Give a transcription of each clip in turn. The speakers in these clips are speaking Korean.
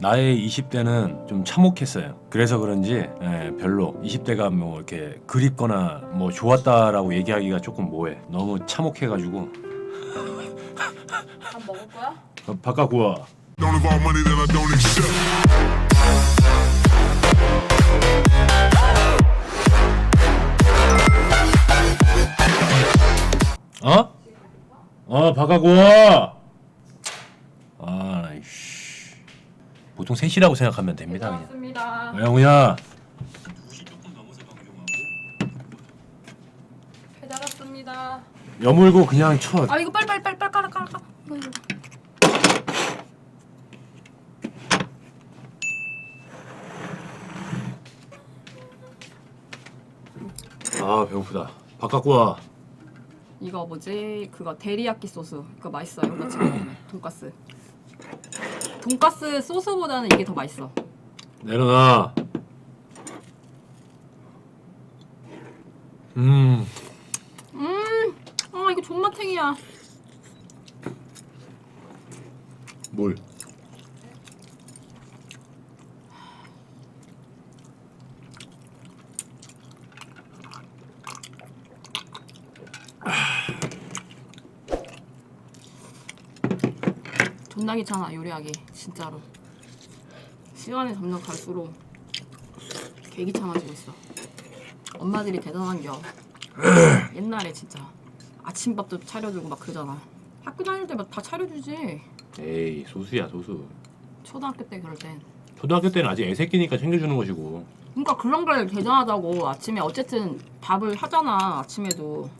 나의 20대는 좀 참혹했어요. 그래서 그런지 예, 별로 20대가 뭐 이렇게 그립거나 뭐 좋았다라고 얘기하기가 조금 뭐해. 너무 참혹해가지고 밥 먹을 거야? 어, 바깥 구워. Don't involve money that I don't accept. 어? 어 바깥 구워. 아이씨. 보통 3시라고 생각하면 됩니다 그냥. 맞습니다. 영우야. 배달 왔습니다. 여물고 그냥 쳐. 아 이거 빨리 빨리 깔아 깔아 깔아. 이거, 이거. 아 배고프다. 바깥 구워. 이거 뭐지? 그거 데리야끼 소스. 그거 맛있어요. 이거 지금 돈가스. 돈가스 소스보다는 이게 더 맛있어. 내려놔. 음. 음, 아 이거 존맛탱이야. 뭘? 존나 귀찮아 요리하기 진짜로. 시간이 점점 갈수록 개 귀찮아지고 있어. 엄마들이 대단한겨. 옛날에 진짜 아침밥도 차려주고 막 그러잖아. 학교 다닐 때 막 다 차려주지. 에이 소수야 소수. 초등학교 때 그럴 땐. 초등학교 때는 아직 애새끼니까 챙겨주는 것이고. 그러니까 그런 걸 대단하다고 아침에 어쨌든 밥을 하잖아 아침에도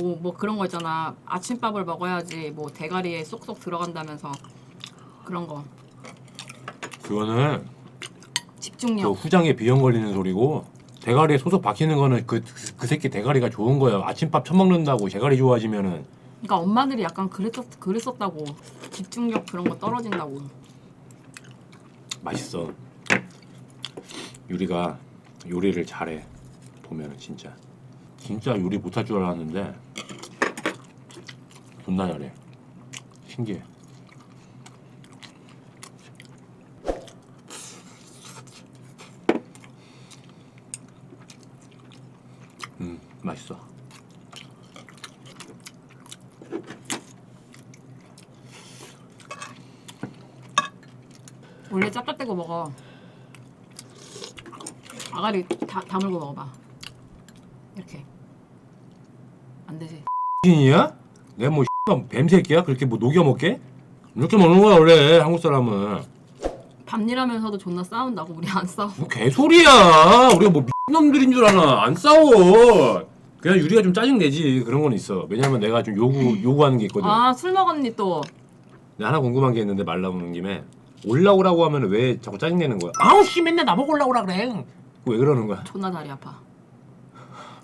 뭐 뭐 그런 거 있잖아 아침밥을 먹어야지 뭐 대가리에 쏙쏙 들어간다면서 그런 거 그거는 그 집중력 후장에 비염 걸리는 소리고 대가리에 소속 박히는 거는 그, 그 새끼 대가리가 좋은 거야. 아침밥 처먹는다고 대가리 좋아지면은 그러니까 엄마들이 약간 그랬었 그랬었다고 집중력 그런 거 떨어진다고 맛있어. 유리가 요리를 잘해. 보면은 진짜 진짜 요리 못할 줄 알았는데 존나 잘해. 신기해. 음 맛있어. 원래 짭짭대고 먹어 아가리 다 다물고 먹어봐 이렇게 안 되지 신이야? 내가 뭐 뱀새끼야? 그렇게 뭐 녹여 먹게? 이렇게 먹는 거야 원래 한국 사람은. 밤일하면서도 존나 싸운다고 우리 안 싸워 뭐 개소리야. 우리가 뭐 놈들인 줄 아나. 안 싸워. 그냥 유리가 좀 짜증 내지 그런 건 있어. 왜냐면 내가 좀 요구 요구하는 게 있거든. 아 술 먹었니 또 내가 하나 궁금한 게 있는데 말 나오는 김에 올라오라고 하면 왜 자꾸 짜증 내는 거야? 아우 씨 맨날 나보고 올라오라 그래. 그거 왜 그러는 거야? 존나 다리 아파.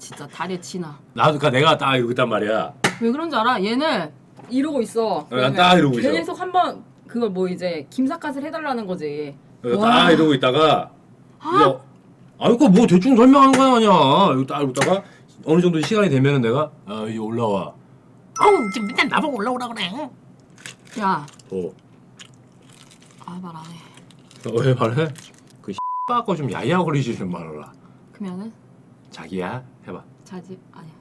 진짜 다리에 치나. 나도 그러니까 내가 딱 이러고 있단 말이야. 왜 그런지 알아? 얘는 이러고 있어. 난딱 이러고 있어. 계속 한번 그걸 뭐 이제 김삿갓을 해달라는 거지. 그래서 와. 딱 이러고 있다가 아, 이거 아니 그거 뭐 대충 설명하는 거 아니야. 이거 딱 이러고 있다가 어느 정도 시간이 되면은 내가 아 이제 올라와. 아우 지금 맨날 나보고 올라오라 그래. 야, 어. 아 말 안 해. 어, 왜 말해? 그 X빠 거좀 야야거리지 좀 말아라. 그러면은 자기야 해봐. 자지 아니야.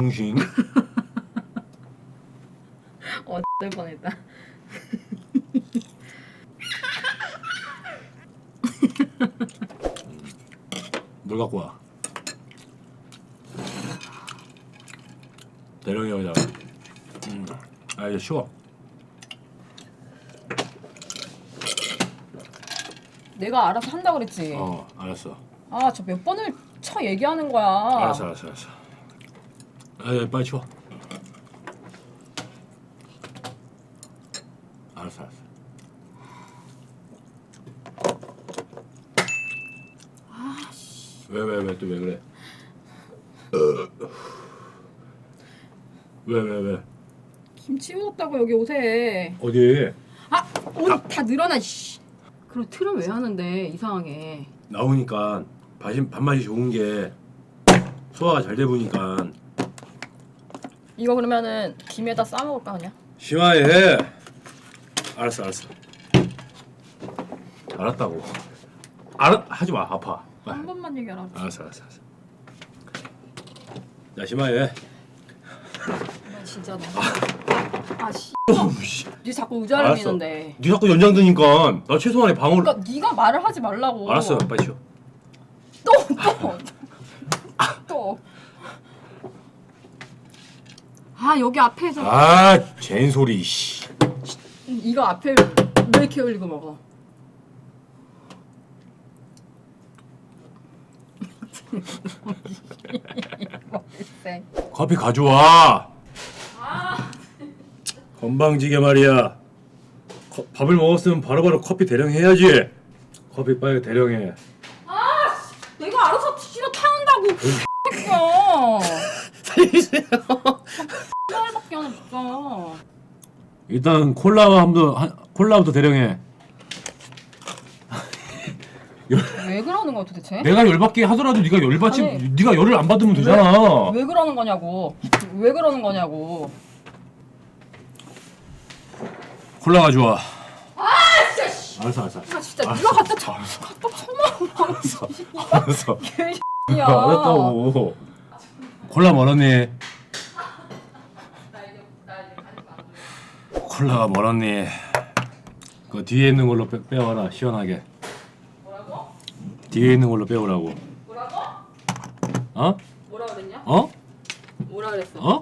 중신. 어, 될 뻔했다. 물 갖고 와. 대령이 여기다가. 음. 아 이제 쉬워. 내가 알아서 한다 그랬지. 어 알았어. 아, 저 몇 번을 쳐 얘기하는 거야. 알았어 알았어 알았어. 아 예, 빨리 치워. 알았어 알았어. 왜 왜 왜 또 왜 그래? 왜 왜 왜? 김치 묻었다고 여기 옷에. 어디? 아, 옷 다 늘어나. 씨. 그럼 틀은 왜 하는데 이상하게. 나오니까 밥이, 밥맛이 좋은 게 소화가 잘 되보니까 이거 그러면은 김에다 싸 먹을까 그냥? 심하게 해. 알았어 알았어. 알았다고. 알아 하지 마 아파. 한 번만 얘기하라. 알았어 알았어 알았어. 야 심하게. 나 진짜 너. 아 씨. 씨. 네 자꾸 의자를 알았어. 미는데. 네 자꾸 연장 드니까 나 최소한의 방어를. 그러니까 네가 말을 하지 말라고. 알았어 빨리 쉬어. 또 또. 또. 아 여기 앞에서 아 젠소리 씨. 이거 앞에 왜 이렇게 올리고 먹어? 커피 가져와. 건방지게 말이야. 커- 밥을 먹었으면 바로바로 커피 대령 해야지. 커피 빨리 대령해. 내가 알아서 싫어 타온다고 X 야 살려주세요. 안 일단 콜라 한번 한- 콜라부터 대령해. 왜 그러는 거야 도대체? 내가 열받게 하더라도 네가 열받지 아니. 네가 열을 안 받으면 되잖아. 왜 그러는 거냐고 왜 그러는 거냐고 콜라 가져와. 알았어 알았어. 아 진짜 네가 갖다 쳐 갖다 쳐먹어 알았어. 알았어. 개X 야 알았다고. 콜라 멀었니? 콜라가 멀었니? 그 뒤에 있는 걸로 빼, 빼와라 시원하게. 뭐라고? 뒤에 있는 걸로 빼오라고. 뭐라고? 어? 뭐라 그랬냐? 어? 뭐라 그랬어? 어?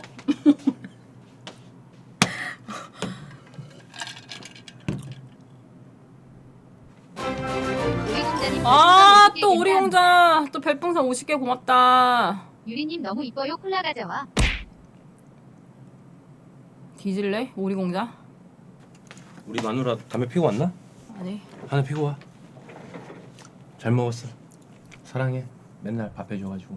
별풍선 50개 고맙다 유리님 너무 이뻐요 콜라 가져와 뒤질래? 오리 공자? 우리 마누라 담배 피고 왔나? 아니 하나 피고 와. 잘 먹었어. 사랑해. 맨날 밥 해줘가지고.